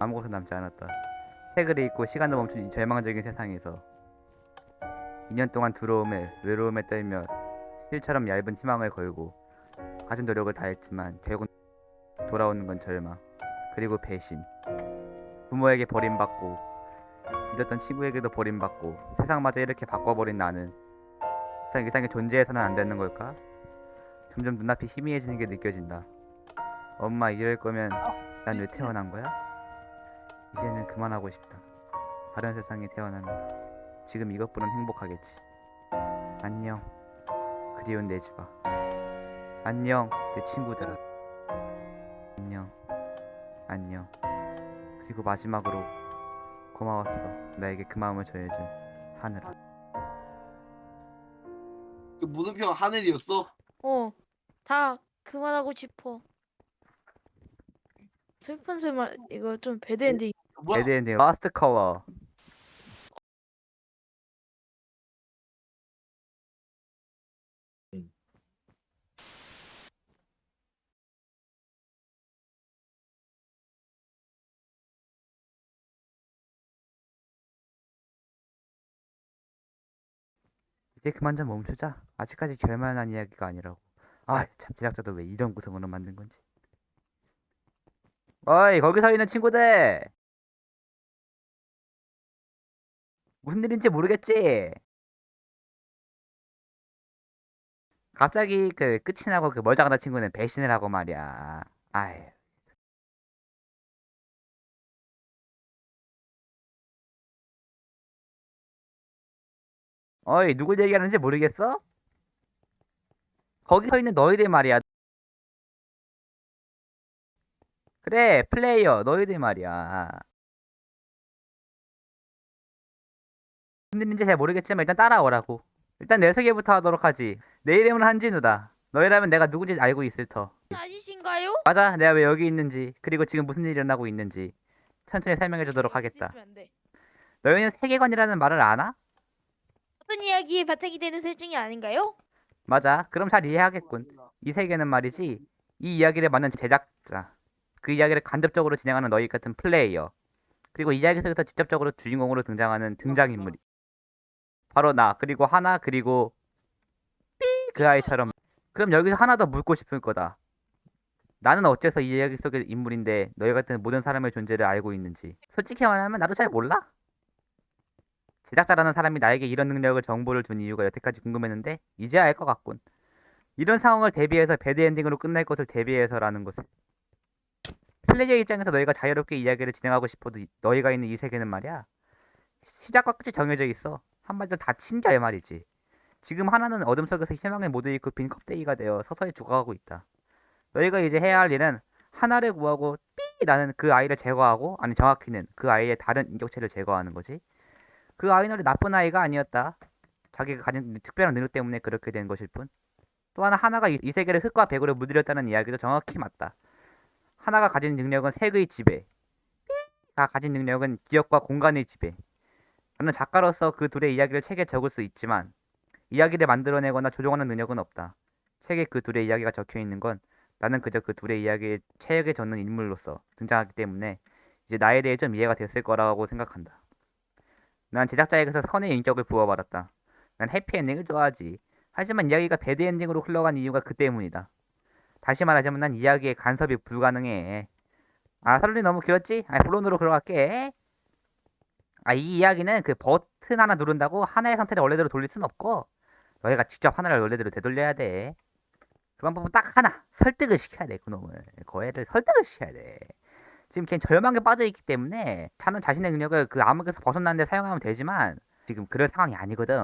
아무것도 남지 않았다. 책을 읽고 시간도 멈춘 이 절망적인 세상에서 2년 동안 두려움에 외로움에 떨며 실처럼 얇은 희망을 걸고 가진 노력을 다했지만 결국 돌아오는 건 절망 그리고 배신 부모에게 버림받고 믿었던 친구에게도 버림받고 세상마저 이렇게 바꿔버린 나는 세상 이상의 존재해서는 안 되는 걸까? 점점 눈앞이 희미해지는 게 느껴진다. 엄마 이럴 거면 난 왜 태어난 거야? 이제는 그만하고 싶다. 다른 세상에 태어나면 지금 이것보단 행복하겠지. 안녕. 그리운 내 집아. 안녕 내 친구들아. 안녕. 안녕. 그리고 마지막으로 고마웠어. 나에게 그 마음을 전해준 하늘아. 그 무등평 하늘이었어? 어, 다 그만하고 싶어. 슬픈 슬만 이거 좀 배드 엔딩. 뭐야? 에드엔딩 라스트 컬러. 이제 그만 좀 멈추자. 아직까지 결말난 이야기가 아니라고. 아, 참 제작자도 왜 이런 구성으로 만든 건지. 어이, 거기 서 있는 친구들. 무슨 일인지 모르겠지? 갑자기 그 끝이 나고 그 멀쩡하다 친구는 배신을 하고 말이야. 아이. 어이, 누굴 얘기하는지 모르겠어? 거기 서 있는 너희들 말이야. 그래, 플레이어, 너희들 말이야. 일인지 잘 모르겠지만 일단 따라오라고. 일단 내 소개부터 하도록 하지. 내 이름은 한진우다. 너희라면 내가 누군지 알고 있을 터. 아저씨인가요? 맞아, 내가 왜 여기 있는지, 그리고 지금 무슨 일이 일어나고 있는지 천천히 설명해 주도록 하겠다. 찢으면 안 돼. 너희는 세계관이라는 말을 아나? 어떤 이야기의 바탕이 되는 설정이 아닌가요? 맞아. 그럼 잘 이해하겠군. 이 세계는 말이지, 이 이야기를 만든 제작자, 그 이야기를 간접적으로 진행하는 너희 같은 플레이어, 그리고 이야기 속에서 직접적으로 주인공으로 등장하는 등장인물이 바로 나, 그리고 하나, 그리고 삐그 아이처럼. 그럼 여기서 하나 더 묻고 싶을 거다. 나는 어째서 이 이야기 속의 인물인데 너희 같은 모든 사람의 존재를 알고 있는지. 솔직히 말하면 나도 잘 몰라. 제작자라는 사람이 나에게 이런 능력을 정보를 준 이유가 여태까지 궁금했는데 이제야 알 것 같군. 이런 상황을 대비해서 배드 엔딩으로 끝날 것을 대비해서라는 것을. 플레이어 입장에서 너희가 자유롭게 이야기를 진행하고 싶어도 이- 너희가 있는 이 세계는 말이야. 시작과 끝이 정해져 있어. 한마디로 다 친결 말이지. 지금 하나는 어둠 속에서 희망을 못 잃고 빈 껍데기가 되어 서서히 죽어가고 있다. 너희가 이제 해야 할 일은 하나를 구하고 삐라는 그 아이를 제거하고 아니 정확히는 그 아이의 다른 인격체를 제거하는 거지. 그 아이는 나쁜 아이가 아니었다. 자기가 가진 특별한 능력 때문에 그렇게 된 것일 뿐. 또 하나 하나가 이, 이 세계를 흙과 백으로 무드렸다는 이야기도 정확히 맞다. 하나가 가진 능력은 색의 지배. 가 가진 능력은 기억과 공간의 지배. 나는 작가로서 그 둘의 이야기를 책에 적을 수 있지만 이야기를 만들어내거나 조종하는 능력은 없다. 책에 그 둘의 이야기가 적혀 있는 건 나는 그저 그 둘의 이야기에 책에 적는 인물로서 등장하기 때문에 이제 나에 대해 좀 이해가 됐을 거라고 생각한다. 난 제작자에게서 선의 인격을 부어받았다. 난 해피엔딩을 좋아하지. 하지만 이야기가 배드엔딩으로 흘러간 이유가 그 때문이다. 다시 말하자면 난 이야기의 간섭이 불가능해. 아, 설리 너무 길었지? 아, 본론으로 들어갈게. 아, 이 이야기는 그 버튼 하나 누른다고 하나의 상태를 원래대로 돌릴 순 없고, 너희가 직접 하나를 원래대로 되돌려야 돼. 그 방법은 딱 하나. 설득을 시켜야 돼, 그놈을. 그 애를 설득을 시켜야 돼. 지금 걔는 절망에 빠져있기 때문에, 자는 자신의 능력을 그 암흑에서 벗어나는데 사용하면 되지만, 지금 그럴 상황이 아니거든.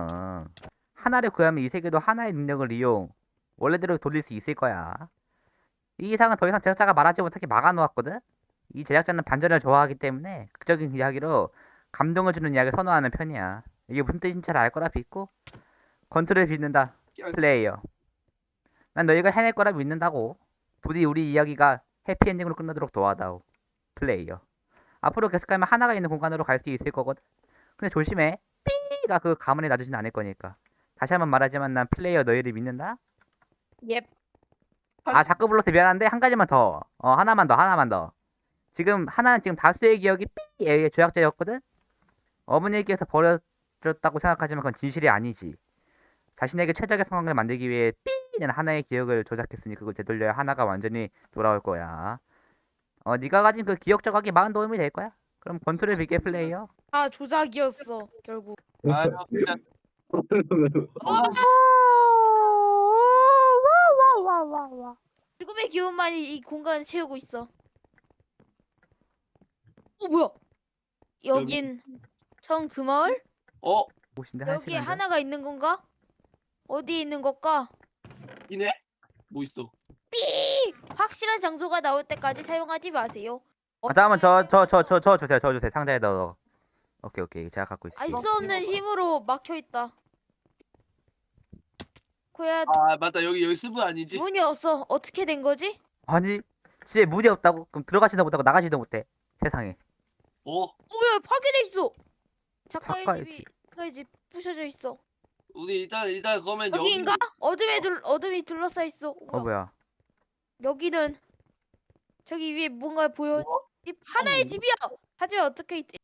하나를 구하면 이 세계도 하나의 능력을 이용, 원래대로 돌릴 수 있을 거야. 이 이상은 더 이상 제작자가 말하지 못하게 막아놓았거든? 이 제작자는 반전을 좋아하기 때문에 극적인 이야기로 감동을 주는 이야기를 선호하는 편이야. 이게 무슨 뜻인지 잘 알 거라 믿고 건투를 빚는다. 플레이어. 난 너희가 해낼 거라 믿는다고. 부디 우리 이야기가 해피엔딩으로 끝나도록 도와다오. 플레이어. 앞으로 계속하면 하나가 있는 공간으로 갈 수 있을 거거든. 근데 조심해. 삐가 그 가문에 놔두진 않을 거니까. 다시 한번 말하지만 난 플레이어 너희를 믿는다. 예. 아 자꾸 불러서 미안한데 한 가지만 더. 어 하나만 더 하나만 더. 지금 하나는 지금 다수의 기억이 삐의 조약자였거든. 어머니께서 버려졌다고 생각하지만 그건 진실이 아니지. 자신에게 최적의 상황을 만들기 위해 삐는 하나의 기억을 조작했으니 그걸 되돌려야 하나가 완전히 돌아올 거야. 어, 네가 가진 그 기억 조각이 많은 도움이 될 거야. 그럼 권투를 빌게 플레이어. 아 조작이었어 결국. 아 진짜 죽음의 기운만이 이 공간을 채우고 있어. 어 뭐야? 여긴 청그 마을? 어 곳인데 한 여기에 시간. 하나가 있는 건가? 어디에 있는 걸까? 이네 뭐 있어 삐! 확실한 장소가 나올 때까지 사용하지 마세요. 아, 잠깐만 저 저 저 저 저 주세요. 저 주세요. 상자에 넣어. 오케이 오케이 제가 갖고 알 있을게요. 수 없는 힘으로 막혀 있다. 코야 아 맞다 여기 연습은 아니지 문이 없어. 어떻게 된 거지? 아니 집에 문이 없다고? 그럼 들어가지도 못하고 나가지도 못해. 세상에. 어 오야 파괴돼 있어. 작가의 작가의 집이 작가의 집 부셔져 있어. 우리 일단 일단 그러면 여기 여기인가? 어둠에 둘 어둠이 둘러싸 있어. 어 뭐야? 뭐야? 여기는 저기 위에 뭔가 보여. 뭐? 집 하나의 뭐? 집이야. 하지만 어떻게 있지?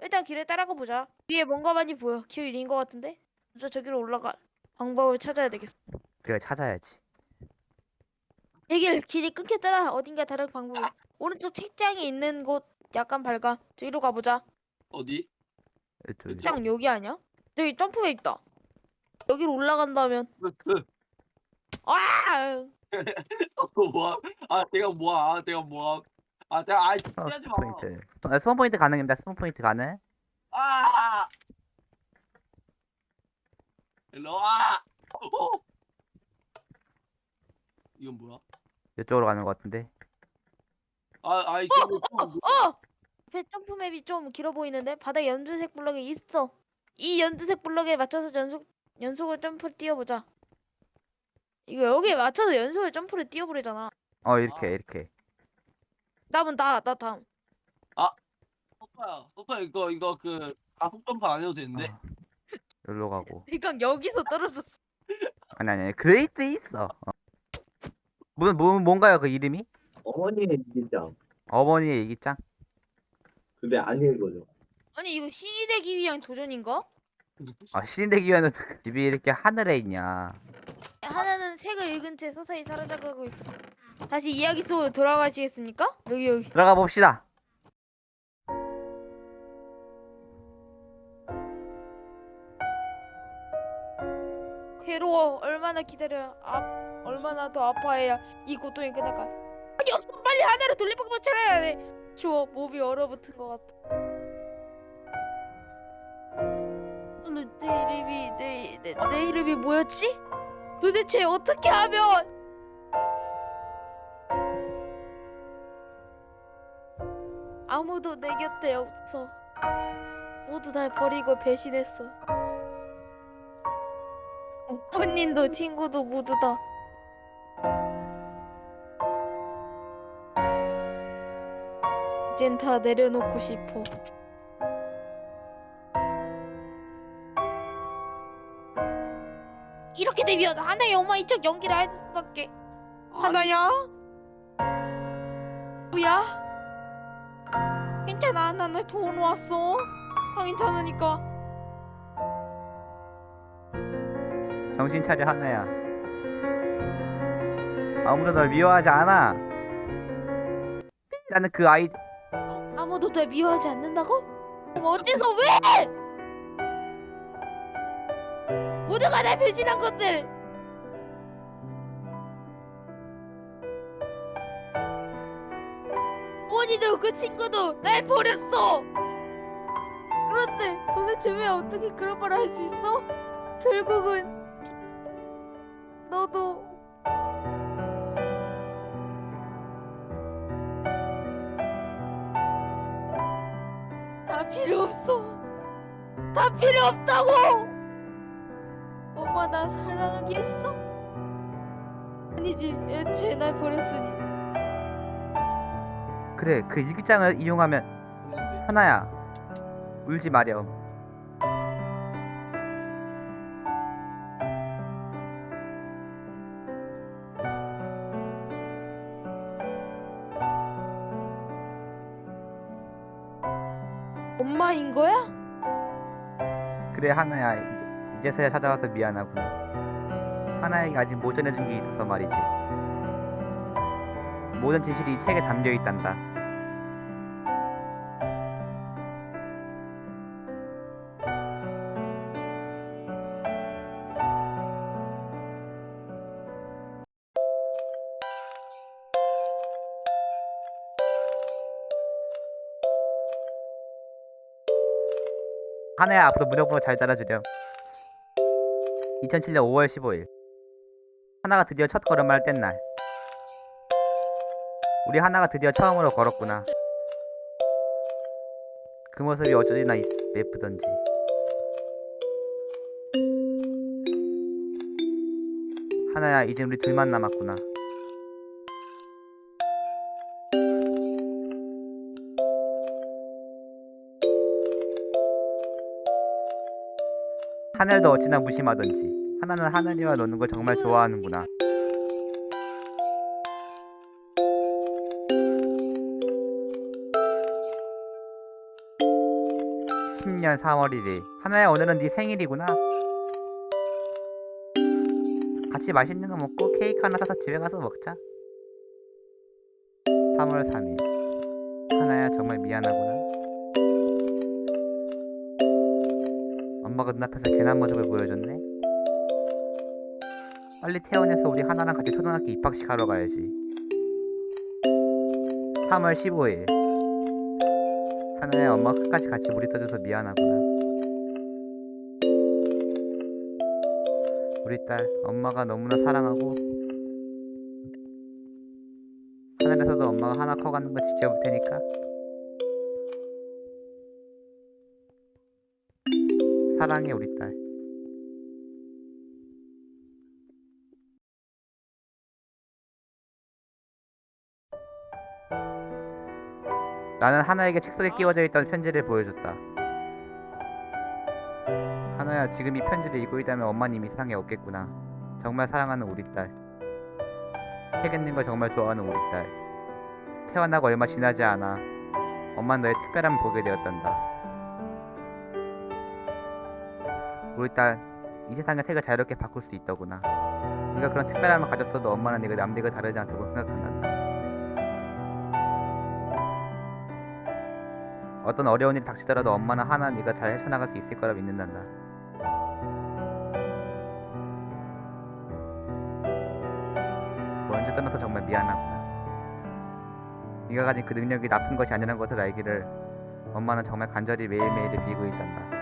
일단 길을 따라가 보자. 위에 뭔가 많이 보여. 길인 것 같은데. 먼저 저기로 올라가 방법을 찾아야 되겠어. 그래 찾아야지. 여길 길이 끊겼잖아. 어딘가 다른 방법이. 오른쪽 책장에 있는 곳 약간 밝아. 저기로 가보자. 어디 이쪽에. 책장 여기 아니야? 저기 점프에 있다. 여기로 올라간다면 아! 어, 뭐야 아 내가 뭐야 아 내가 뭐야 아 내가 아 어, 하지 스폰 포인트. 아, 스폰 포인트 가능입니다. 스폰 포인트 가능. 마아 일로 와 어. 이건 뭐야 이쪽으로 가는 것 같은데. 아 아이 어! 그 어! 배 점프 맵이 좀 길어 보이는데 바닥에 연두색 블럭이 있어. 이 연두색 블럭에 맞춰서 연속 연속을 점프를 뛰어보자. 이거 여기에 맞춰서 연속을 점프를 뛰어보래잖아. 어 이렇게 아. 이렇게. 남은 나, 나 다음. 소파야 소파 이거 이거 그 가속 점프 안 해도 되는데 어. 여기로 가고. 그러니까 여기서 떨어졌어. 아니 아니 아니. 그레이트 있어. 어. 무슨 뭐, 뭔가요 그 이름이? 어머니의 일기장. 어머니의 일기장? 근데 안 읽어줘. 아니 이거 신이 되기 위한 도전인가? 아 신인되기 위한 집이 이렇게 하늘에 있냐? 하나는 색을 읽은 채 서서히 사라져가고 있어. 다시 이야기 속으로 돌아가시겠습니까? 여기 여기. 들어가 봅시다. 괴로워. 얼마나 기다려. 아, 얼마나 더 아파해야 이 고통이 끝날까? 아니 없어. 빨리 하나를 돌림방법 찾아야 돼. 추워. 몸이 얼어붙은 것 같아. 내, 내 이름이 내, 내, 내 이름이 뭐였지? 도대체 어떻게 하면? 아무도 내 곁에 없어. 모두 날 버리고 배신했어. 부모님도 친구도 모두 다. 이젠 다 내려놓고 싶어. 이렇게 되면 하나의 엉망이척 연기를 할 수밖에. 하나야? 뭐야? 괜찮아, 나널 도와놓았어. 다 괜찮으니까. 정신 차려 하나야. 아무도 널 미워하지 않아. 라는 그 아이 아무도 날 미워하지 않는다고? 어째서 왜? 모두가 날 배신한 것들. 원이도 그 친구도 날 버렸어. 그런데 도대체 왜 어떻게 그런 말을 할 수 있어? 결국은 너도 필요 없어. 다 필요 없다고. 엄마 나 사랑하기 했어? 아니지. 애초에 날 버렸으니. 그래 그 일기장을 이용하면 하나야 울지 마렴. 그래 하나야 이제, 이제서야 찾아와서 미안하구나. 하나에게 아직 못 전해준 게 있어서 말이지. 모든 진실이 이 책에 담겨 있단다 하나야 앞으로 무조건 잘 자라주렴. 2007년 5월 15일. 하나가 드디어 첫 걸음마를 뗀 날. 우리 하나가 드디어 처음으로 걸었구나. 그 모습이 어쩌지나 이- 예쁘던지. 하나야 이젠 우리 둘만 남았구나 하늘도 어찌나 무심하던지 하나는 하늘이와 노는 걸 정말 좋아하는구나. (10년 3월 1일) 하나야 오늘은 네 생일이구나. 같이 맛있는 거 먹고 케이크 하나 사서 집에 가서 먹자. 3월 3일. 하나야 정말 미안하구나 엄마가 눈앞에서 괜한 모습을 보여줬네. 빨리 퇴원해서 우리 하나랑 같이 초등학교 입학식 하러 가야지. 3월 15일. 하나야 엄마 끝까지 같이 물이 떠줘서 미안하구나. 우리 딸 엄마가 너무나 사랑하고 하늘에서도 엄마가 하나 커가는 거 지켜볼 테니까 사랑해 우리 딸. 나는 하나에게 책 속에 끼워져 있던 편지를 보여줬다. 하나야, 지금 이 편지를 읽고 있다면 엄마는 이미 세상에 없겠구나. 정말 사랑하는 우리 딸. 책 읽는 걸 정말 좋아하는 우리 딸. 태어나고 얼마 지나지 않아. 엄마는 너의 특별함을 보게 되었단다. 우리 딸, 이 세상의 색을 자유롭게 바꿀 수 있더구나. 네가 그런 특별함을 가졌어도 엄마는 네가 남들과 다르지 않다고 생각한단다. 어떤 어려운 일이 닥치더라도 엄마는 하나 네가 잘 헤쳐나갈 수 있을 거라 믿는단다. 먼저 떠나서 정말 미안하구나. 네가 가진 그 능력이 나쁜 것이 아니라는 것을 알기를 엄마는 정말 간절히 매일매일을 빌고 있단다.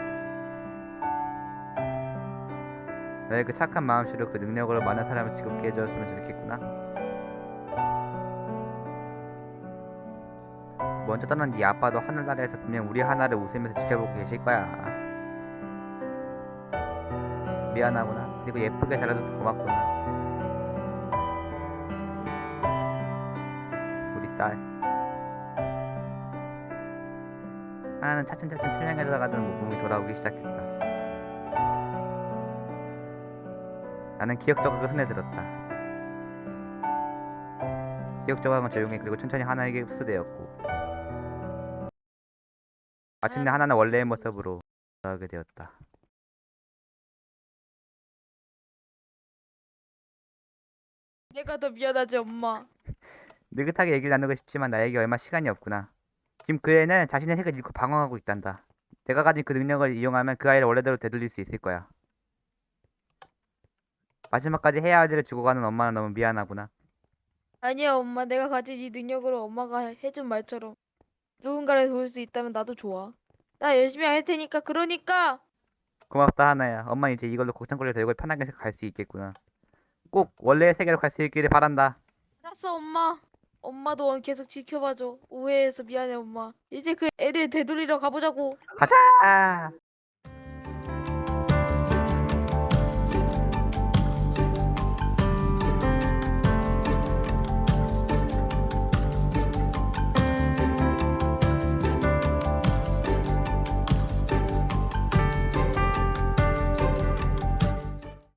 너의 그 착한 마음씨로 그 능력으로 많은 사람을 즐겁게 해주었으면 좋겠구나. 먼저 떠난 네 아빠도 하늘나라에서 분명 우리 하나를 웃으면서 지켜보고 계실 거야. 미안하구나. 그리고 예쁘게 자라줘서 고맙구나. 우리 딸. 하나는 차츰차츰 투명해져 가던 몸이 돌아오기 시작했다. 나는 기억 조각을 손에 들었다. 기억 조각은 조용히 그리고 천천히 하나에게 흡수되었고 마침내 하나는 원래의 모습으로 돌아오게 되었다. 내가 더 미안하지 엄마. 느긋하게 얘기를 나누고 싶지만 나에게 얼마 시간이 없구나. 지금 그 애는 자신의 색을 잃고 방황하고 있단다. 내가 가진 그 능력을 이용하면 그 아이를 원래대로 되돌릴 수 있을 거야. 마지막까지 해야 할 일을 주고 가는 엄마는 너무 미안하구나. 아니야 엄마 내가 가진 이 능력으로 엄마가 해준 말처럼 누군가를 도울 수 있다면 나도 좋아. 나 열심히 할 테니까 그러니까 고맙다 하나야. 엄마 이제 이걸로 곡창걸레 들고 편하게 갈 수 있겠구나. 꼭 원래의 세계로 갈 수 있기를 바란다. 알았어 엄마. 엄마도 계속 지켜봐줘. 오해해서 미안해 엄마. 이제 그 애를 되돌리러 가보자고. 가자.